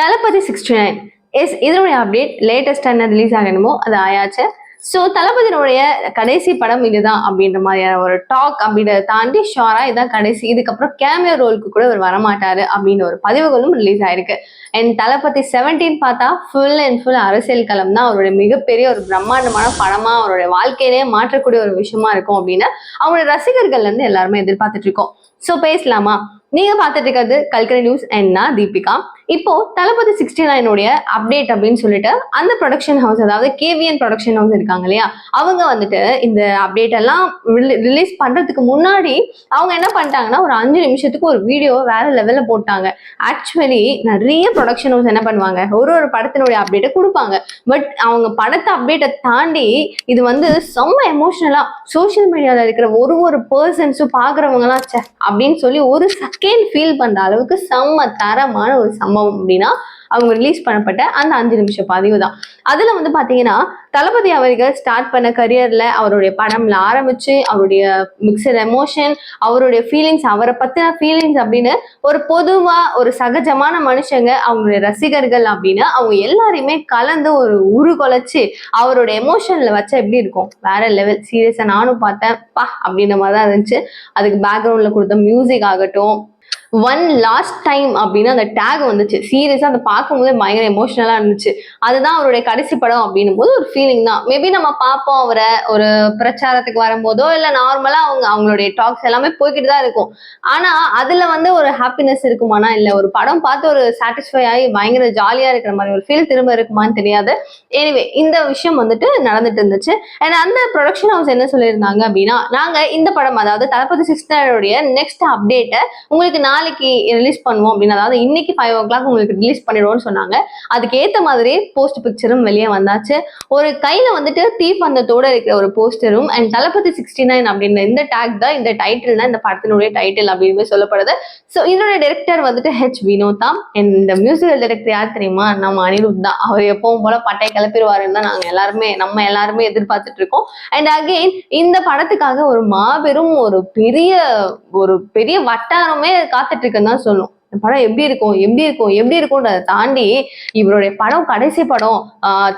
Thalapathy sixty nine. S இதனுடைய update latest என்ன release ஆகணுமோ அது ஆயாச்சு. ஸோ தளபதியினுடைய கடைசி படம் இதுதான் அப்படின்ற மாதிரியான ஒரு டாக் அப்படின்றத தாண்டி ஷாரா இதான் கடைசி. இதுக்கப்புறம் கேமியோ ரோலுக்கு கூட இவர் வரமாட்டாரு அப்படின்னு ஒரு பதிவுகளும் ரிலீஸ் ஆயிருக்கு. அண்ட் தளபதி செவன்டீன் பார்த்தா ஃபுல் அண்ட் ஃபுல் அரசியல் களம் தான் அவருடைய மிகப்பெரிய ஒரு பிரம்மாண்டமான படமா அவருடைய வாழ்க்கையிலே மாற்றக்கூடிய ஒரு விஷயமா இருக்கும் அப்படின்னு அவருடைய ரசிகர்கள் இருந்து எல்லாருமே எதிர்பார்த்துட்டு இருக்கோம். ஸோ பேசலாமா? நீங்க பார்த்துட்டு இருக்கிறது கல்கரி நியூஸ் என்ன? தீபிகா. இப்போ தளபதி சிக்ஸ்டி நைனுடைய அப்டேட் அப்படின்னு சொல்லிட்டு அந்த ப்ரொடக்ஷன் ஹவுஸ் அதாவது கேவிஎன் ப்ரொடக்ஷன் ஹவுஸ் இருக்காங்க இல்லையா? அவங்க வந்துட்டு இந்த அப்டேட் எல்லாம் ரிலீஸ் பண்றதுக்கு முன்னாடி அவங்க என்ன பண்ணிட்டாங்கன்னா ஒரு அஞ்சு நிமிஷத்துக்கு ஒரு வீடியோ வேற லெவல்ல போட்டாங்க. ஆக்சுவலி நிறைய ப்ரொடக்ஷன் ஹவுஸ் என்ன பண்ணுவாங்க? ஒரு ஒரு படத்தினுடைய அப்டேட்டை கொடுப்பாங்க. பட் அவங்க படத்தை அப்டேட்டை தாண்டி இது வந்து செம்ம எமோஷனலா சோஷியல் மீடியால இருக்கிற ஒரு ஒரு பர்சன்ஸும் பாக்குறவங்க எல்லாம் அப்படின்னு சொல்லி ஒரு செகண்ட் ஃபீல் பண்ற அளவுக்கு செம்ம தரமான ஒரு சம்பவம் அப்படின்னா அவங்க ரிலீஸ் பண்ணப்பட்ட அந்த அஞ்சு நிமிஷம் பதிவு தான். அதுல வந்து பாத்தீங்கன்னா தளபதி அவர்கள் ஸ்டார்ட் பண்ண கரியர்ல அவருடைய படம்ல ஆரம்பிச்சு அவருடைய மிக்சர் எமோஷன் அவருடைய ஃபீலிங்ஸ் அவரை பத்தின ஃபீலிங்ஸ் அப்படின்னு ஒரு பொதுவா ஒரு சகஜமான மனுஷங்க அவங்களுடைய ரசிகர்கள் அப்படின்னு அவங்க எல்லாரையுமே கலந்து ஒரு உருகுலைச்சு அவரோட எமோஷன்ல வச்சா எப்படி இருக்கும்? வேற லெவல் சீரியஸா நானும் பார்த்தேன். பா அப்படின்ற மாதிரி தான் இருந்துச்சு. அதுக்கு பேக்ரவுண்ட்ல கொடுத்த மியூசிக் ஆகட்டும் ஒன் லாஸ்ட் டைம் அப்படின்னு அந்த டேக் வந்துச்சு. சீரியஸா அதை பார்க்கும்போது பயங்கர எமோஷனலா இருந்துச்சு. அதுதான் அவருடைய கடைசி படம் அப்படின்னும் போது ஒரு ஃபீலிங் தான். மேபி நம்ம பார்ப்போம் அவரை ஒரு பிரச்சாரத்துக்கு வரும்போதோ இல்ல நார்மலா அவங்க அவங்களுடைய டாக்ஸ் எல்லாமே போய்கிட்டு தான் இருக்கும். ஆனா அதுல வந்து ஒரு ஹாப்பினஸ் இருக்குமானா இல்ல ஒரு படம் பார்த்து ஒரு சாட்டிஸ்ஃபை ஆகி பயங்கர ஜாலியா இருக்கிற மாதிரி ஒரு ஃபீல் திரும்ப இருக்குமான்னு தெரியாது. எனிவே இந்த விஷயம் வந்துட்டு நடந்துட்டு இருந்துச்சு. அண்ட் அந்த ப்ரொடக்ஷன் ஹவுஸ் என்ன சொல்லியிருந்தாங்க அப்படின்னா நாங்க இந்த படம் அதாவது தளபதி சிக்ஸ்டருடைய நெக்ஸ்ட் அப்டேட்டை உங்களுக்கு நான் நாளைக்கு ரிலீஸ் பண்ணுவோம் அப்படின்னு. அதாவது இன்னைக்கு ஃபைவ் ஓ கிளாக் உங்களுக்கு ரிலீஸ் பண்ணிடுவோம்னு சொன்னாங்க. அதுக்கு ஏத்த மாதிரி போஸ்ட் பிக்சரும் வெளியே வந்தாச்சு. ஒரு கையில வந்துட்டு தீப்பந்தத்தோட இருக்கிற ஒரு போஸ்டரும் அண்ட் தளபதி சிக்ஸ்டி நைன் அப்படின்ற இந்த டேக் தான் இந்த டைட்டில் தான் இந்த படத்தினுடைய டைட்டில் அப்படின்னு சொல்லப்படுது. ஸோ இதோட டைரக்டர் வந்துட்டு ஹெச் வினோதா தான் இந்த மியூசிக்கல் டைரக்டர் யார் தெரியுமா? நம்ம அனிருத் தான். அவர் எப்பவும் போல பட்டை கிளப்பிடுவாருன்னு தான் நாங்க எல்லாருமே நம்ம எல்லாருமே எதிர்பார்த்துட்டு இருக்கோம். அண்ட் அகெயின் இந்த படத்துக்காக ஒரு மாபெரும் ஒரு பெரிய ஒரு பெரிய வட்டாரமே காத்து பார்த்துட்டு இருக்குன்னு தான் சொல்லும். படம் எப்படி இருக்கும் எப்படி இருக்கும் எப்படி இருக்கும்ன்றதை தாண்டி இவருடைய படம் கடைசி படம்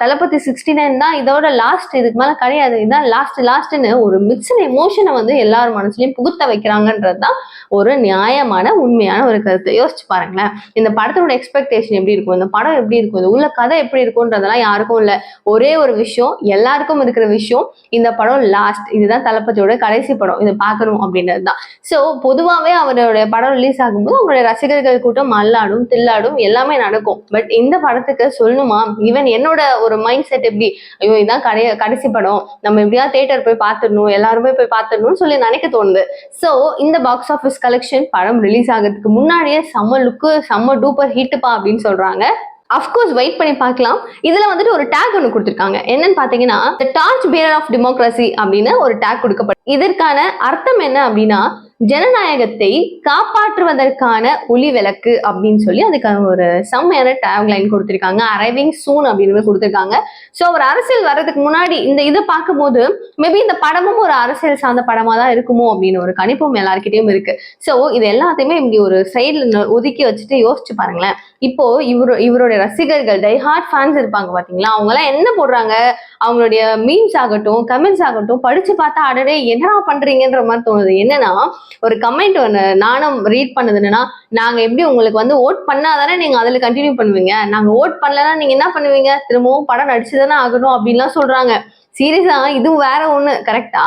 தளபதி சிக்ஸ்டி நைன் தான் இதோட லாஸ்ட் இதுக்கு மேல கிடையாது. இதுதான் லாஸ்ட் லாஸ்ட்னு ஒரு மிக்சட் எமோஷனை வந்து எல்லார் மனசுலயும் புகுத்த வைக்கிறாங்கன்றது தான் ஒரு நியாயமான உண்மையான ஒரு கருத்து. யோசிச்சு பாருங்களேன். இந்த படத்தோட எக்ஸ்பெக்டேஷன் எப்படி இருக்கும்? இந்த படம் எப்படி இருக்கும்? இந்த உள்ள கதை எப்படி இருக்கும்ன்றதெல்லாம் யாருக்கும் இல்லை. ஒரே ஒரு விஷயம் எல்லாருக்கும் இருக்கிற விஷயம் இந்த படம் லாஸ்ட் இதுதான் தளபதியோட கடைசி படம் இதை பார்க்கணும் அப்படின்றது தான். ஸோ பொதுவாகவே அவருடைய படம் ரிலீஸ் ஆகும்போது அவருடைய ரசிகர்கள் கூட்டம் மல்லாடும் தில்லாடும் எல்லாமே நடக்கும். பட் இந்த படத்துக்கு சொல்லணுமா? ஈவன் என்னோட ஒரு மைண்ட் செட் எப்படி? ஐயோ இதான் கடைய கடைசி படம். நம்ம எப்படியா தேட்டர் போய் பார்த்துடணும் எல்லாருமே போய் பார்த்துடணும்னு சொல்லி நினைக்க தோணுது. ஸோ இந்த பாக்ஸ் ஆஃபீஸ் கலெக்ஷன் படம் ரிலீஸ் ஆகிறதுக்கு முன்னாடியே செம்ம லுக்கு செம்ம டூப்பர் ஹிட்டுப்பா அப்படின்னு சொல்றாங்க. அஃப்கோர்ஸ் வெயிட் பண்ணி பார்க்கலாம். இதுல வந்துட்டு ஒரு டேக் ஒன்று கொடுத்துருக்காங்க. என்னன்னு பாத்தீங்கன்னா the torch bearer of democracy அப்படின்னு ஒரு டேக் கொடுக்கப்படும் இதற்கான அர்த்தம் என்ன அப்படின்னா ஜனநாயகத்தை காப்பாற்றுவதற்கான ஒளி விளக்கு அப்படின்னு சொல்லி அதுக்கான ஒரு செம்மையான டேக் லைன் கொடுத்துருக்காங்க. அரைவிங் சூன் அப்படின்னு கொடுத்துருக்காங்க. ஸோ ஒரு அரசியல் வர்றதுக்கு முன்னாடி இந்த இதை பார்க்கும்போது மேபி இந்த படமும் ஒரு அரசியல் சார்ந்த படமா தான் இருக்குமோ அப்படின்னு ஒரு கணிப்பும் எல்லாருக்கிட்டையும் இருக்கு. ஸோ இது எல்லாத்தையுமே இப்படி ஒரு சைடில் ஒதுக்கி வச்சுட்டு யோசிச்சு பாருங்களேன். இப்போ இவரு இவருடைய ரசிகர்கள் டை ஹார்ட் ஃபேன்ஸ் இருப்பாங்க பாத்தீங்களா? அவங்க எல்லாம் என்ன போடுறாங்க? அவங்களுடைய மீம்ஸ் ஆகட்டும் கமெண்ட்ஸ் ஆகட்டும் படிச்சு பார்த்தா அடடே என்னடா பண்றீங்கன்ற மாதிரி தோணுது. என்னன்னா ஒரு கமெண்ட் ஒன்று நானும் ரீட் பண்ணது என்னன்னா நாங்க எப்படி உங்களுக்கு வந்து ஓட் பண்ணாதானே நீங்க அதுல கண்டினியூ பண்ணுவீங்க? நாங்க ஓட் பண்ணலன்னா நீங்க என்ன பண்ணுவீங்க? திரும்பவும் படம் நடிச்சுதானே ஆகணும் அப்படின்லாம் சொல்றாங்க. சீரியஸா இது வேற ஒண்ணு கரெக்டா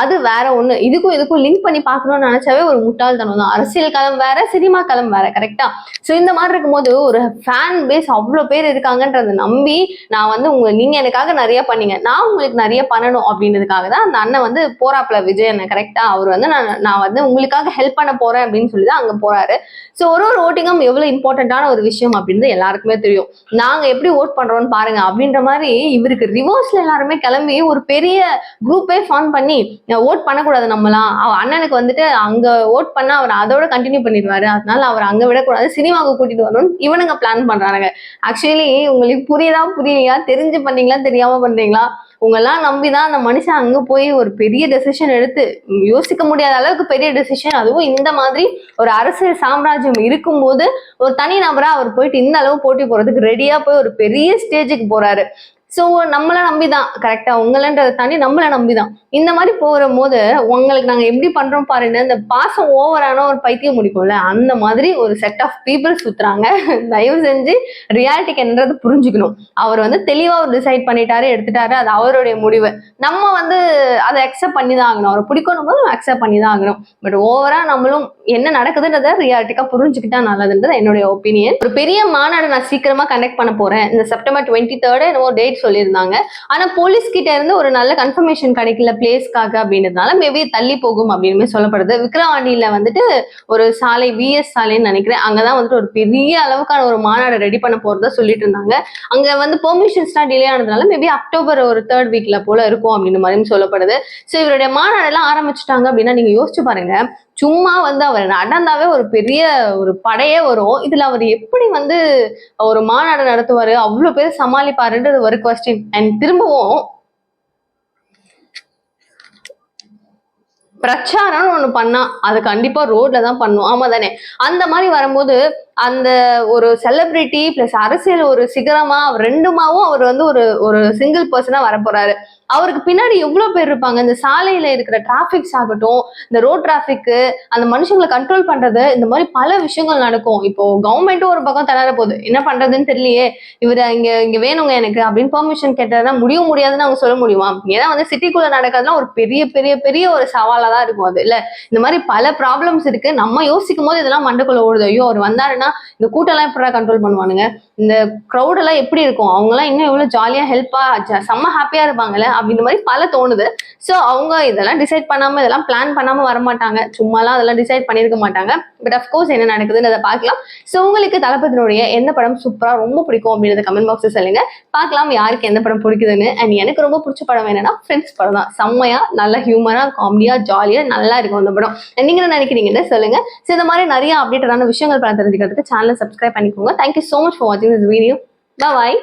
அது வேற ஒண்ணு. இதுக்கும் இதுக்கும் லிங்க் பண்ணி பார்க்கணும்னு நினைச்சாவே ஒரு முட்டாள்தனம் தான். அரசியல் களம் வேற சினிமா களம் வேற கரெக்டா ஸோ இந்த மாதிரி இருக்கும்போது ஒரு ஃபேன் பேஸ் அவ்வளோ பேர் இருக்காங்கன்றத நம்பி நான் வந்து உங்க நீங்க எனக்காக நிறைய பண்ணீங்க. நான் உங்களுக்கு நிறைய பண்ணணும் அப்படின்றதுக்காக தான் அந்த அண்ணன் வந்து போறாப்ல விஜய் அண்ணன் கரெக்டா அவர் வந்து நான் நான் வந்து உங்களுக்காக ஹெல்ப் பண்ண போறேன் அப்படின்னு சொல்லி தான் அங்க போறாரு. ஸோ ஒரு ஒரு ஓட்டிங்கும் எவ்வளவு இம்பார்ட்டன்டான ஒரு விஷயம் அப்படின்றது எல்லாருக்குமே தெரியும். நாங்க எப்படி ஓட் பண்றோம்னு பாருங்க. அப்படின்ற மாதிரி இவருக்கு ரிவர்ஸ்ல எல்லாருமே கிளம்பி ஒரு பெரிய குரூப்பே ஃபார்ம் பண்ணி ஓட் பண்ணக்கூடாது நம்மலாம். அவ அண்ணனுக்கு வந்துட்டு அங்க ஓட் பண்ணா அவர் அதோட கண்டினியூ பண்ணிடுவாரு. அதனால அவர் அங்க விடக்கூடாது. சினிமாவுக்கு கூட்டிட்டு வரணும்னு இவனுங்க பிளான் பண்றானுங்க. ஆக்சுவலி உங்களுக்கு புரியுதா புரியலையா? தெரிஞ்சு பண்ணீங்களா தெரியாம பண்றீங்களா? உங்கெல்லாம் நம்பிதான் அந்த மனுஷன் அங்க போய் ஒரு பெரிய டெசிஷன் எடுத்து யோசிக்க முடியாத அளவுக்கு பெரிய டெசிஷன் அதுவும் இந்த மாதிரி ஒரு அரசியல் சாம்ராஜ்யம் இருக்கும்போது ஒரு தனி நபரா அவர் போயிட்டு இந்த அளவு போட்டி போறதுக்கு ரெடியா போய் ஒரு பெரிய ஸ்டேஜுக்கு போறாரு. ஸோ நம்மளை நம்பிதான். கரெக்டா உங்களன்றதை தாண்டி நம்மளை நம்பிதான். இந்த மாதிரி போகிற போது உங்களுக்கு நாங்க எப்படி பண்றோம் பாருங்க. இந்த பாசம் ஓவரான ஒரு பைத்தியம் முடிக்கும்ல அந்த மாதிரி ஒரு செட் ஆஃப் பீப்புள் சுத்துறாங்க. தயவு செஞ்சு ரியாலிட்டிக்கு என்னது புரிஞ்சுக்கணும். அவர் வந்து தெளிவா ஒரு டிசைட் பண்ணிட்டாரு எடுத்துட்டாரு. அது அவருடைய முடிவு. நம்ம வந்து அதை அக்செப்ட் பண்ணி தான் ஆகணும். அவரை பிடிக்கணும் போது அக்செப்ட் பண்ணி தான் ஆகணும். பட் ஓவரா நம்மளும் என்ன நடக்குதுன்றத ரியாலிட்டிக்கா புரிஞ்சுக்கிட்டா நல்லதுன்றது என்னுடைய ஒப்பீனியன் ஒரு பெரிய மாநாடு நான் சீக்கிரமா கண்டக்ட் பண்ண போறேன். இந்த செப்டம்பர் டுவெண்ட்டி தேர்டு என்னவோ டேட் சொல்லியிருந்தாங்க. ஆனா போலீஸ் கிட்ட இருந்து ஒரு நல்ல கன்ஃபர்மேஷன் கிடைக்கல பிளேஸ்க்காக அப்படின்றதுனால மேபி தள்ளி போகும் அப்படின்னு சொல்லப்படுது. விக்ரவாண்டியில வந்துட்டு ஒரு சாலை விஎஸ் சாலைன்னு நினைக்கிறேன். அங்கதான் வந்துட்டு ஒரு பெரிய அளவுக்கான ஒரு மாநாடு ரெடி பண்ண போறதா சொல்லிட்டு இருந்தாங்க. அங்க வந்து பெர்மிஷன்ஸ்லாம் டிலே ஆனதுனால மேபி அக்டோபர் ஒரு தேர்ட் வீக்ல போல இருக்கும் அப்படின்னு மாதிரி சொல்லப்படுது. ஸோ இவருடைய மாநாடெல்லாம் ஆரம்பிச்சிட்டாங்க அப்படின்னா நீங்க யோசிச்சு பாருங்க. சும்மா வந்து அவர் நடந்தாவே ஒரு பெரிய ஒரு படையே வரும். இதுல அவர் எப்படி வந்து ஒரு மாநாடு நடத்துவாரு? அவ்வளவு பேர் சமாளிப்பாருன்றது ஒரு கொஸ்டின் அண்ட் திரும்பவும் பிரச்சாரம்னு ஒண்ணு பண்ணா அது கண்டிப்பா ரோட்ல தான் பண்ணும். ஆமா தானே? அந்த மாதிரி வரும்போது அந்த ஒரு செலிபிரிட்டி பிளஸ் அரசியல் ஒரு சிகரமா அவர் ரெண்டுமாவும் அவர் வந்து ஒரு ஒரு சிங்கிள் பர்சனா வரப்போறாரு. அவருக்கு பின்னாடி எவ்வளவு பேர் இருப்பாங்க? இந்த சாலையில இருக்கிற டிராபிக்ஸ் ஆகட்டும் இந்த ரோட் டிராபிக் அந்த மனுஷங்களை கண்ட்ரோல் பண்றது இந்த மாதிரி பல விஷயங்கள் நடக்கும். இப்போ கவர்மெண்ட்டும் ஒரு பக்கம் தளர போகுது என்ன பண்றதுன்னு தெரியலையே இவர் இங்க இங்க வேணுங்க எனக்கு அப்படின்னு பெர்மிஷன் கேட்டதான் முடிய முடியாதுன்னு அவங்க சொல்ல முடியுமா? ஏன்னா வந்து சிட்டிக்குள்ள நடக்கிறதுலாம் ஒரு பெரிய பெரிய பெரிய ஒரு சவாலா தான் இருக்கும் அது இல்ல? இந்த மாதிரி பல ப்ராப்ளம்ஸ் இருக்கு. நம்ம யோசிக்கும் போது இதெல்லாம் மண்டக்குள்ள ஓடுது. ஐயோ அவர் வந்தாருன்னா இந்த கூட்டம்லாம் எப்படி கண்ட்ரோல் பண்ணுவானுங்க? இந்த க்ரௌட் எல்லாம் எப்படி இருக்கும்? அவங்க எல்லாம் இன்னும் எவ்வளவு ஜாலியா ஹெல்ப்பா செம்ம ஹாப்பியா இருப்பாங்கல்ல? அப்படின்ற மாதிரி பல தோணுது. ஸோ அவங்க இதெல்லாம் டிசைட் பண்ணாமல் இதெல்லாம் பிளான் பண்ணாமல் வர மாட்டாங்க சும்மாலாம் அதெல்லாம் டிசைட் பண்ணியிருக்க மாட்டாங்க. பட் அஃப்கோர்ஸ் என்ன நடக்குதுன்னு அதை பார்க்கலாம். ஸோ உங்களுக்கு தளபதியினுடைய எந்த படம் சூப்பராக ரொம்ப பிடிக்கும் அப்படின்றத கமெண்ட் பாக்ஸில் சொல்லுங்க. பார்க்கலாம் யாருக்கு எந்த படம் பிடிக்குதுன்னு. அண்ட் எனக்கு ரொம்ப பிடிச்ச படம் என்னன்னா ஃப்ரெண்ட்ஸ் படம் தான். செம்மையா நல்ல ஹியூமராக காமெடியாக ஜாலியாக நல்லா இருக்கும் அந்த படம். நீங்களும் என்ன நினைக்கிறீங்கன்னு சொல்லுங்க. ஸோ இந்த மாதிரி நிறைய அப்டேட்டடான விஷயங்கள் பல தெரிஞ்சுக்கிறதுக்கு சேனலை சப்ஸ்கிரைப் பண்ணிக்கோங்க. Thank you so much for வாட்சிங் திஸ் வீடியோ பாய்